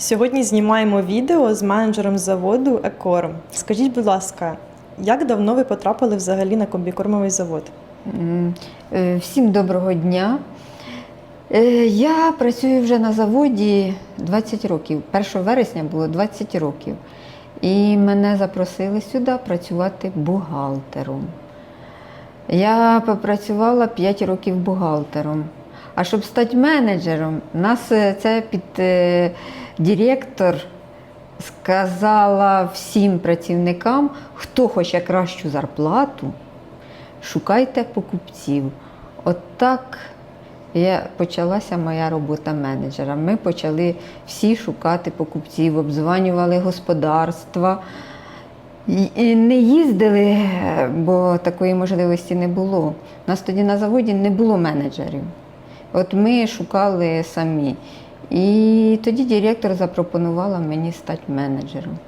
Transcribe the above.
Сьогодні знімаємо відео з менеджером заводу Екорм. Скажіть, будь ласка, як давно ви потрапили взагалі на комбікормовий завод? Е, Всім доброго дня. Е, Я працюю вже на заводі 20 років. 1 вересня було 20 років. І мене запросили сюди працювати бухгалтером. Я попрацювала 5 років бухгалтером. А щоб стати менеджером, нас це під е, директор сказала всім працівникам, хто хоче кращу зарплату, шукайте покупців. От так я, почалася моя робота менеджера. Ми почали всі шукати покупців, обзванювали господарства. І- І не їздили, е, бо такої можливості не було. У нас тоді на заводі не було менеджерів. От ми шукали самі. І тоді директор запропонувала мені стати менеджером.